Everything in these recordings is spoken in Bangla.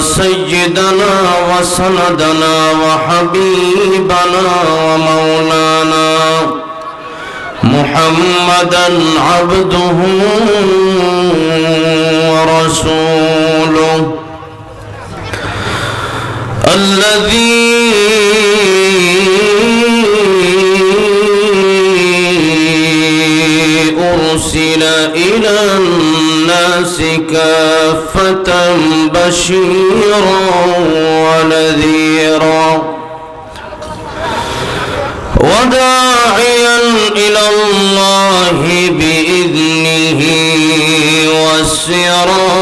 سيدنا وسندنا وحبيبنا ومولانا محمدا عبده ورسوله الذي أرسل إلى الناس كافة بشيرا ونذيرا. وداعيا إلى الله بإذنه وسراجا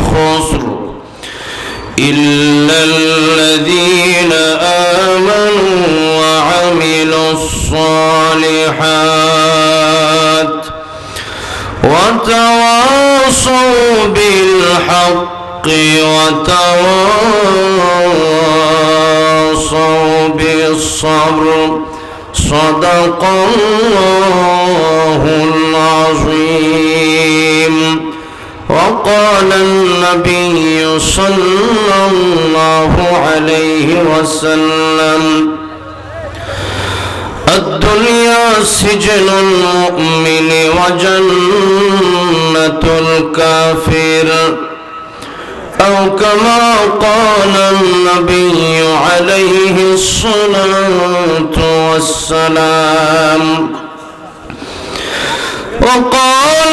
خسر إلا الذين آمنوا وعملوا الصالحات وتواصوا بالحق وتواصوا بالصبر صدق الله العظيم. وقال النبي صلى الله عليه وسلم الدنيا سجن المؤمن وجنة الكافر. أو كما قال النبي عليه الصلاة والسلام وقال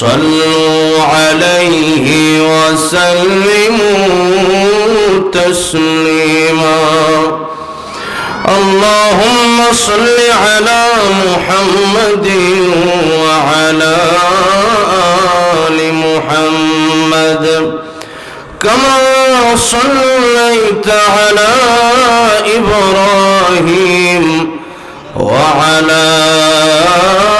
صلوا عليه وسلموا تسليما. اللهم صل على محمد وعلى آل محمد. كما صليت على إبراهيم وعلى آل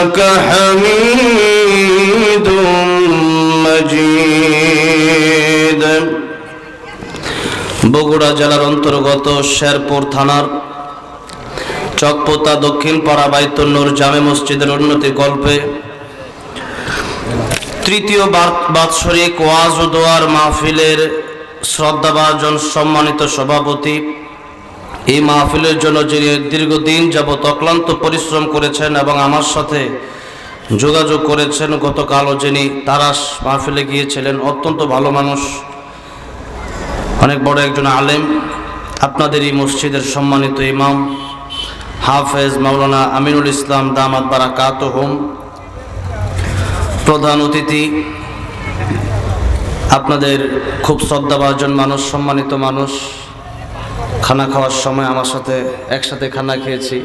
إنك حميد مجيد বগুড়া জেলার অন্তর্গত শেরপুর থানার চকপোতা দক্ষিণ পাড়া বাইতুন্নুর জামে মসজিদের উন্নতি গল্পে তৃতীয় বার- বাৎসরিক ওয়াজ ও দোয়ার মাহফিলের শ্রদ্ধাভাজন সম্মানিত সভাপতি এই মাহফিলের জন্য যিনি দীর্ঘদিন যাবৎ অক্লান্ত পরিশ্রম করেছেন এবং আমার সাথে যোগাযোগ করেছেন, গতকালও যিনি তারাস মাহফিলে গিয়েছিলেন, অত্যন্ত ভালো মানুষ, অনেক বড় একজন আলেম, আপনাদের এই মসজিদের সম্মানিত ইমাম, হাফেজ মাওলানা আমিনুল ইসলাম দামাত বারাকাত হোম, প্রধান অতিথি, আপনাদের খুব শ্রদ্ধাভাজন মানুষ, সম্মানিত মানুষ খানা খাওয়ার সময় আমার সাথে একসাথে খানা খেয়েছি।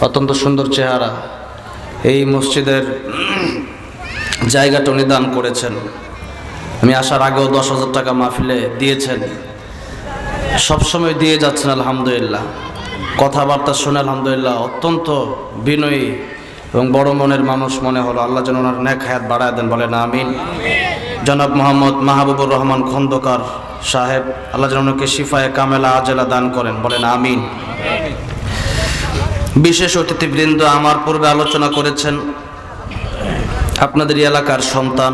অত্যন্ত সুন্দর চেহারা। এই মসজিদের জায়গাটা উনি দান করেছেন। আমি আসার আগেও দশ হাজার টাকা মাহফিলে দিয়েছেন। সবসময় দিয়ে যাচ্ছেন, আলহামদুলিল্লাহ। কথাবার্তা শুনে, আলহামদুলিল্লাহ, অত্যন্ত বিনয়ী এবং বড় মনের মানুষ মনে হলো, আল্লাহ যেন ওনার নেক হায়াত বাড়ায় দেন, বলেন আমিন। জনাব মোহাম্মদ মাহবুবুর রহমান খন্দকার সাহেব, আল্লাহ ওনাকে শিফায়ে কামেলা আজেলা দান করেন, বলেন আমিন। বিশেষ অতিথিবৃন্দ আমার পূর্বে আলোচনা করেছেন, আপনাদের এলাকার সন্তান,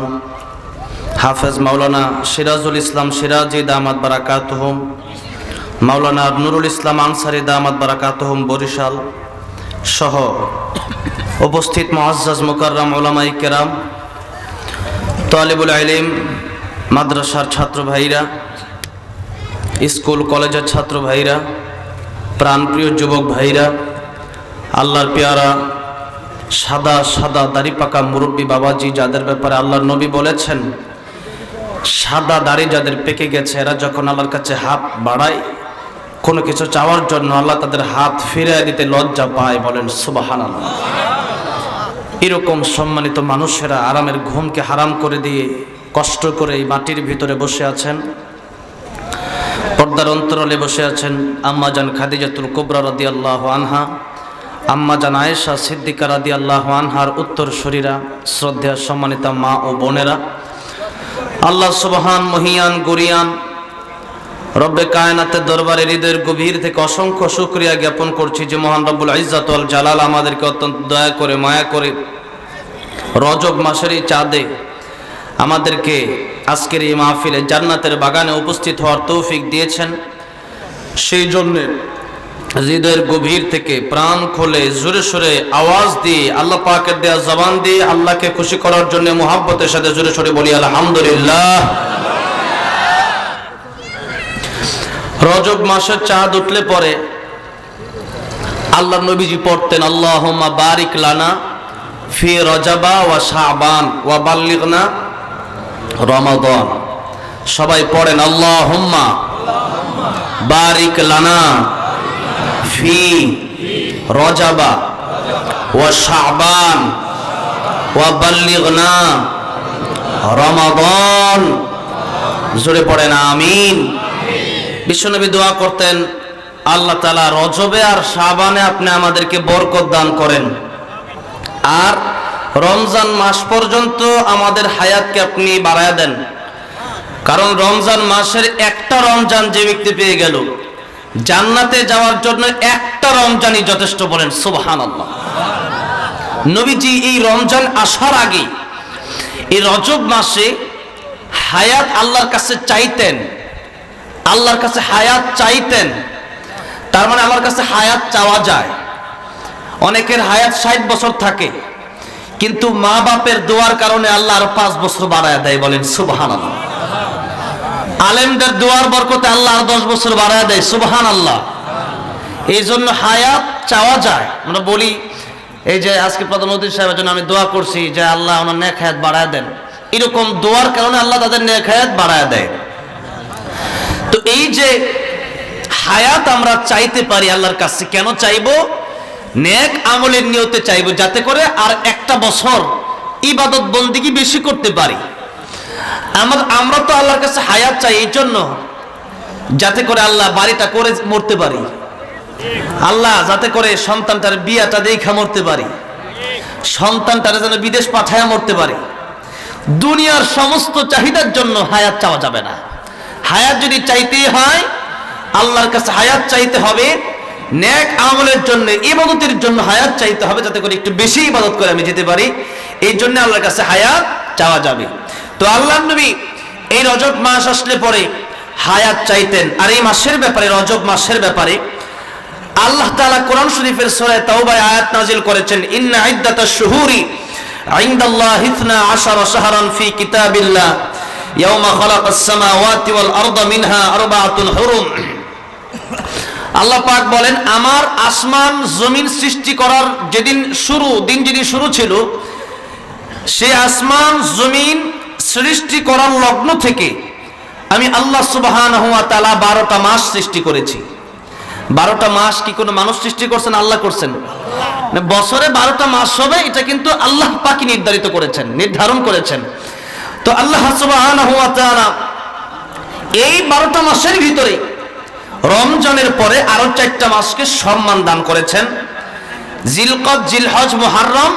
হাফেজ মাওলানা সিরাজুল ইসলাম সিরাজি দামাত বারাকাতহম, মাওলানা নুরুল ইসলাম আনসারি দামাত বারাকাতহম বরিশাল সহ উপস্থিত মহাজ্জাজ মুকাররাম ওলামাই কেরাম তালিবুল আলিম মাদ্রাসার ছাত্র ভাইরা, স্কুল, কলেজের ছাত্র ভাইরা, প্রাণপ্রিয় যুবক ভাইরা, আল্লাহর পেয়ারা, সাদা সাদা দাড়ি পাকা মুরব্বী বাবাজি যাদের ব্যাপারে আল্লাহর নবী বলেছেন, সাদা দাড়ি যাদের পেকে গেছে, এরা যখন আল্লাহর কাছে হাত বাড়ায়, কোনো কিছু চাওয়ার জন্য আল্লাহ তাদের হাত ফিরে দিতে লজ্জা পায় বলেন সুবাহান আল্লাহ এরকম সম্মানিত মানুষেরা আরামের ঘুমকে হারাম করে দিয়ে কষ্ট করে এই মাটির ভিতরে বসে আছেন। পর্দার অন্তরালে বসে আছেন আম্মাজান খাদিজাতুল কুবরা রাদি আল্লাহ আনহা আম্মাজান আয়েশা সিদ্দিকা রাদি আল্লাহ আনহার উত্তর শরীরা শ্রদ্ধা সম্মানিতা মা ও বোনেরা। আল্লাহ সুবহান, মহিয়ান, গরিয়ান রব্বে কায়নাতের দরবারে হৃদয়ের গভীর থেকে অসংখ্য শুক্রিয়া জ্ঞাপন করছি যে মহান রব্বুল ইজ্জাতুল জালাল আমাদেরকে অত্যন্ত দয়া করে, মায়া করে রজব মাসের এই চাঁদে আমাদেরকে আজকের এই মাহফিলে জান্নাতের বাগানে উপস্থিত হওয়ার তৌফিক দিয়েছেন। সেই জন্যে হৃদয়ের গভীর থেকে প্রাণ খোলে জোরে সোরে আওয়াজ দিয়ে, আল্লাহ পাকের দেয়া জবান দিয়ে, আল্লাহকে খুশি করার জন্য মোহাব্বতের সাথে জোরে সোরে বলি, আলহামদুলিল্লাহ। রজব মাসের চাঁদ উঠলে পরে আল্লাহ নবীজি পড়তেন আল্লাহ বারিক লানা ফি রজাবা ওয়া শাবান ওয়া বাল্লিগনা রমাদান। সবাই পড়েন আল্লাহ বারিক লানা ফি রজাবা ওয়া শাবান ওয়া বাল্লিগনা রমাদান। জোরে পড়েন, আমিন। বিশ্বনবী দোয়া করতেন, আল্লাহ তালা রজবে আর শাবানে আপনি আমাদেরকে বরকত দান করেন। আর রমজান মাস পর্যন্ত আমাদের হায়াতকে আপনি বাড়ায় দেন। কারণ রমজান মাসের একটা রমজান যে ব্যক্তি পেয়ে গেল, জান্নাতে যাওয়ার জন্য একটা রমজানই যথেষ্ট বলেন সুবহান আল্লাহ নবীজি এই রমজান আসার আগে, এই রজব মাসে হায়াত আল্লাহর কাছে চাইতেন আল্লাহর কাছে হায়াত চাইতেন, তার মানে আল্লাহর কাছে হায়াত চাওয়া যায়। অনেকের হায়াত ষাট বছর থাকে, কিন্তু মা বাপের দোয়ার কারণে আল্লাহ আরও পাঁচ বছর বাড়ায় দেয় বলেন সুবহান আল্লাহ আলেমদের দোয়ার বরকতে আল্লাহ আর দশ বছর বাড়ায় দেয় সুবহান আল্লাহ এই জন্য হায়াত চাওয়া যায়। আমরা বলি, এই যে আজকে প্রধানমন্ত্রী সাহেবের জন্য আমি দোয়া করছি যে আল্লাহ ওনার নেক হায়াত বাড়ায় দেন। এরকম দোয়ার কারণে আল্লাহ তাদের নেক হায়াত বাড়ায় দেয়। এই যে হায়াত আমরা চাইতে পারি আল্লাহর কাছে, কেন চাইব? নেক আমলের নিয়তে চাইব, যাতে করে আর একটা বছর ইবাদত বন্দিগি বেশি করতে পারি। আমার, আমরা তো আল্লাহর কাছে হায়াত চাই, এই জন্য যাতে করে আল্লাহ বাড়িটা করে মরতে পারি। আল্লাহ যাতে করে সন্তানটার বিয়াটা দেখা মরতে পারি। সন্তানটারে যেন বিদেশ পাঠায় মরতে পারি। দুনিয়ার সমস্ত চাহিদার জন্য হায়াত চাওয়া যাবে না। হায়াত যদি চাইতেই হয়, আল্লাহর কাছে হায়াত চাইতে হবে ন্যাক আমলের জন্য, ইবাদতের জন্য হায়াত চাইতে হবে, যাতে করে একটু বেশি ইবাদত করে আমি যেতে পারি, এই জন্য আল্লাহর কাছে হায়াত চাওয়া যাবে। তো আল্লাহ নবী এই রজব মাস আসলে পরে হায়াত চাইতেন, আর এই মাসের ব্যাপারে, রজব মাসের ব্যাপারে আল্লাহ তাআলা কোরআন শরীফের সূরা তাওবায় আয়াত নাজিল করেছেন, ইন্না ইদ্দাতাশ শুহুরি ইনদাল্লাহি ইথনা আশারা শাহরান ফি কিতাবিল্লাহ। ইয়াওমা খালাকাস আল্লাহ পাক বলেন, আমার আসমান জমিন সৃষ্টি করার যেদিন শুরু, দিন যেদিন শুরু ছিল, সে আসমান জমিন সৃষ্টি করার লগ্ন থেকে আমি আল্লাহ সুবাহান হুয়া তালা বারোটা মাস সৃষ্টি করেছি। বারোটা মাস কি কোনো মানুষ সৃষ্টি করছেন আল্লাহ করছেন? বছরে বারোটা মাস হবে, এটা কিন্তু আল্লাহ পাকি নির্ধারিত করেছেন, নির্ধারণ করেছেন। তো আল্লাহ এই বারোটা মাসের ভিতরে রমজানের পরে আরও চারটা মাসকে সম্মান দান করেছেন। জিলকত, জিলহজ, মুহাররম।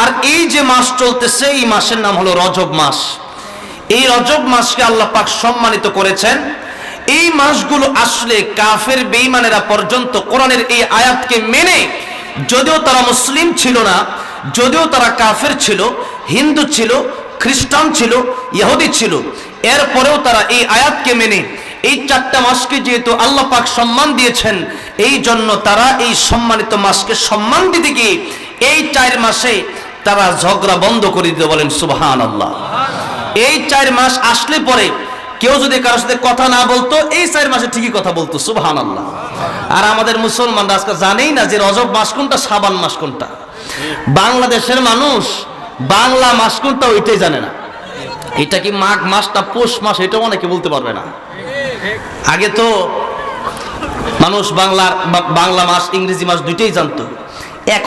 আর এই যে মাস চলতেছে, এই মাসের নাম হলো রজব মাস। এই রজব মাসকে আল্লাহ পাক সম্মানিত করেছেন। এই মাসগুলো আসলে কাফের বেঈমানেরা পর্যন্ত কোরআনের এই আয়াতকে মেনে যদিও তারা মুসলিম ছিল না, যদিও তারা কাফের ছিল, হিন্দু ছিল খ্রিস্টান ছিল, ইহুদি ছিল। এরপরেও তারা এই আয়াতকে মেনে। এই চারটা মাসকে যেহেতু আল্লাহ পাক সম্মান দিয়েছেন, এই জন্য তারা এই সম্মানিত মাসকে সম্মান দিতে গিয়ে এই চার মাসে তারা ঝগড়া বন্ধ করে দিতে বলেন সুবহান আল্লাহ এই চার মাস আসলে পরে কেউ যদি কারোর সাথে কথা না বলতো, এই চার মাসে ঠিকই কথা বলতো সুবহান আল্লাহ আর আমাদের মুসলমানরা আজকে জানেই না যে রজব মাস কোনটা সাবান মাস কোনটা। বাংলাদেশের মানুষ বাংলা মাস কোনটা ওইটাই জানে না। এটা কি মাঘ মাসটা পৌষ মাস এটাও অনেকে বলতে পারবে না। আগে তো মানুষ বাংলার বাংলা মাস, ইংরেজি মাস দুইটাই জানতো।